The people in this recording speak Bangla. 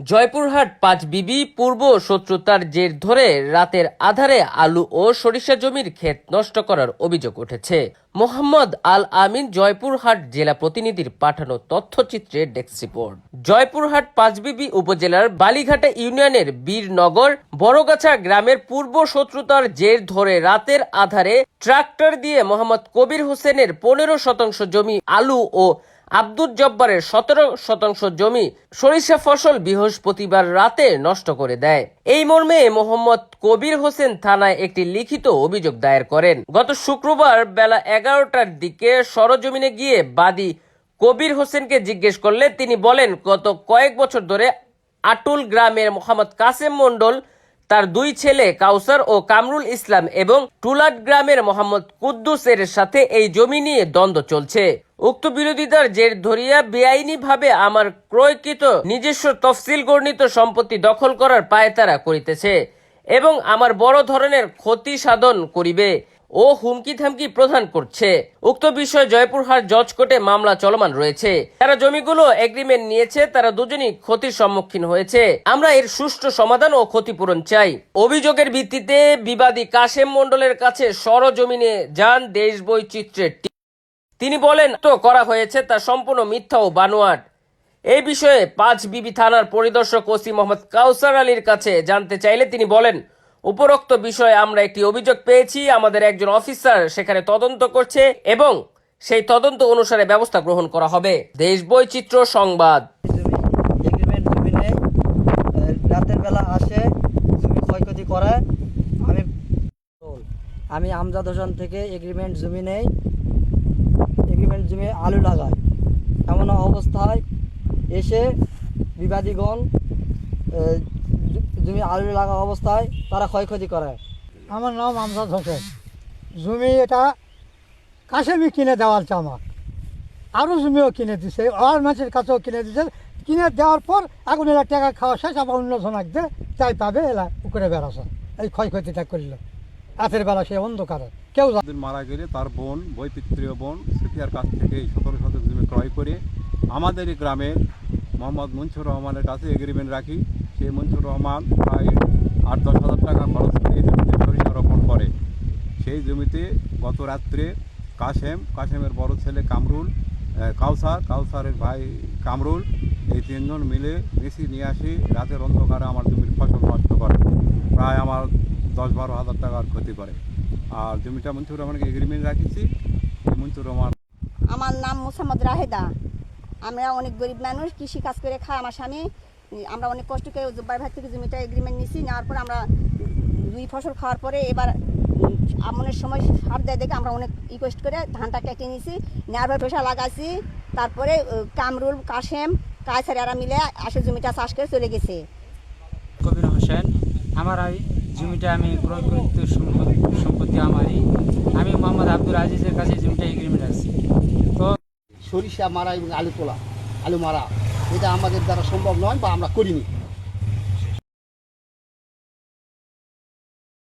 জয়পুরহাট পাঁচ বিবি পূর্ব শত্রুতার জের ধরে রাতের আধারে আলু ও সরিষা জমির ক্ষেত নষ্ট করার অভিযোগ উঠেছে। মোহাম্মদ আল আমিন জয়পুরহাট জেলা প্রতিনিধির পাঠানো তথ্যচিত্রে ডেস্ক রিপোর্ট। জয়পুরহাট পাঁচবিবি উপজেলার বালিঘাটা ইউনিয়নের বীরনগর বড়গাছা গ্রামের পূর্ব শত্রুতার জের ধরে রাতের আধারে ট্রাক্টর দিয়ে মোহাম্মদ কবির হোসেনের পনেরো শতাংশ জমি আলু ও আব্দুল জব্বারের সতেরো শতাংশ জমি সরিষা ফসল বৃহস্পতিবার রাতে নষ্ট করে দেয়। এই মর্মে মোহাম্মদ কবির হোসেন থানায় একটি লিখিত অভিযোগ দায়ের করেন। গত শুক্রবার বেলা এগারোটার দিকে সরজমিনে গিয়ে বাদী কবির হোসেনকে জিজ্ঞেস করলে তিনি বলেন, গত কয়েক বছর ধরে আটুল গ্রামের মোহাম্মদ কাসেম মন্ডল তার দুই ছেলে কাউসার ও কামরুল ইসলাম এবং টুলাট গ্রামের মোহাম্মদ কুদ্দুসের সাথে এই জমি নিয়ে দ্বন্দ্ব চলছে। উক্ত বিরোধিতার জের ধরিয়া বেআইনি ভাবে আমার ক্রয়কৃত নিজস্ব তফসিল গর্ণিত সম্পত্তি দখল করার পায়তারা করিতেছে এবং আমার বড় ধরনের ক্ষতি সাধন করিবে। ও হুমকি থামকি প্রদান করছে। উক্ত বিষয়ে জয়পুরহাট জজ কোর্টে মামলা চলমান রয়েছে। যারা জমিগুলো এগ্রিমেন্ট নিয়েছে, তারা দুজনই ক্ষতির সম্মুখীন হয়েছে। আমরা এর সুষ্ঠু সমাধান ও ক্ষতিপূরণ চাই। অভিযোগের ভিত্তিতে বিবাদী কাশেম মণ্ডলের কাছে সরজমিনে যান দেশ বৈচিত্র্যের তিনি বলেন, তো করা হয়েছে তা সম্পূর্ণ মিথ্যা ও বানোয়াট। এই বিষয়ে পাঁচ বিবি থানার পরিদর্শক ওসি মোহাম্মদ কাউসার আলীর কাছে জানতে চাইলে তিনি বলেন, উপরোক্ত বিষয়ে আমরা একটি অভিযোগ পেয়েছি, আমাদের একজন অফিসার সেখানে তদন্ত করছে এবং সেই তদন্ত অনুসারে ব্যবস্থা গ্রহণ করা হবে। দেশ বৈচিত্র্য সংবাদ। রাতের বেলা আসে ক্ষয়ক্ষতি করে। আমি আমি আমজাদ হোসেন থেকে এগ্রিমেন্ট জমি নেই। জমি আলু লাগাই এমন অবস্থায় এসে বিবাদীগণ জমি আলু লাগা অবস্থায় তারা ক্ষয়ক্ষতি করে। আমার নাম আমজাদ হোসেন। জমি এটা কাশেমি কিনে দেওয়ার চামাক। আরও জমিও কিনে দিছে, আর মাছের কাছেও কিনে দিছে। কিনে দেওয়ার পর এখন এরা টাকা খাওয়া শেষ, আবার অন্য জনাক দে চাই পাবে, এরা উপরে বেড়াছে এই ক্ষয়ক্ষতিটা করল। রাতের বেলা সে অন্ধকারে। কেউ মারা গেলে তার বোন, বৈপিত্রীয় বোন সুফিয়ার কাছ থেকে সতেরো শতক জমি ক্রয় করে আমাদের গ্রামের মোহাম্মদ মনসুর রহমানের কাছে এগ্রিমেন্ট রাখি। সেই মনসুর রহমান প্রায় আট, দশ হাজার টাকা খরচ করে জমিতে সরিষা রোপণ করে। সেই জমিতে গত রাত্রে কাশেম, কাশেমের বড় ছেলে কামরুল কাউসার, কাউসারের ভাই কামরুল, এই তিনজন মিলে মেসি নিয়ে আসি। রাতের অন্ধকারে আমার জমির ফসল নষ্ট করে। প্রায় আমার দশ বারো হাজার টাকার ক্ষতি করে। আর জমিটা মঞ্জুর রহমানকে এগ্রিমেন্ট রাখিছি মঞ্জুর রহমান আমার নাম মোসাম্মদ রাহেদা। আমরা অনেক গরিব মানুষ কৃষি কাজ করে খাই আমার স্বামী। আমরা অনেক কষ্ট করে জব্বার ভাই থেকে জমিটা এগ্রিমেন্ট নিছি নেওয়ার পর আমরা দুই ফসল খাওয়ার পরে এবার আমনের সময় সার দেয় দেখে আমরা অনেক রিকোয়েস্ট করে ধানটা কেটে নিছি নেওয়ার পর পেশা লাগাইছি। তারপরে কামরুল কাশেম কায়সার এরা মিলে আসে জমিটা চাষ করে চলে গেছে। কবির হোসেন আমার এই জমিটা আমি ক্রয় সম্পত্তি সম্পত্তি আমারই। আমি মোহাম্মদ আব্দুল আজিজের কাছে জমিটা এগ্রিমেন্ট আছে। তো সরিষা মারা এবং আলু তোলা, আলু মারা, এটা আমাদের দ্বারা সম্ভব নয় বা আমরা করিনি।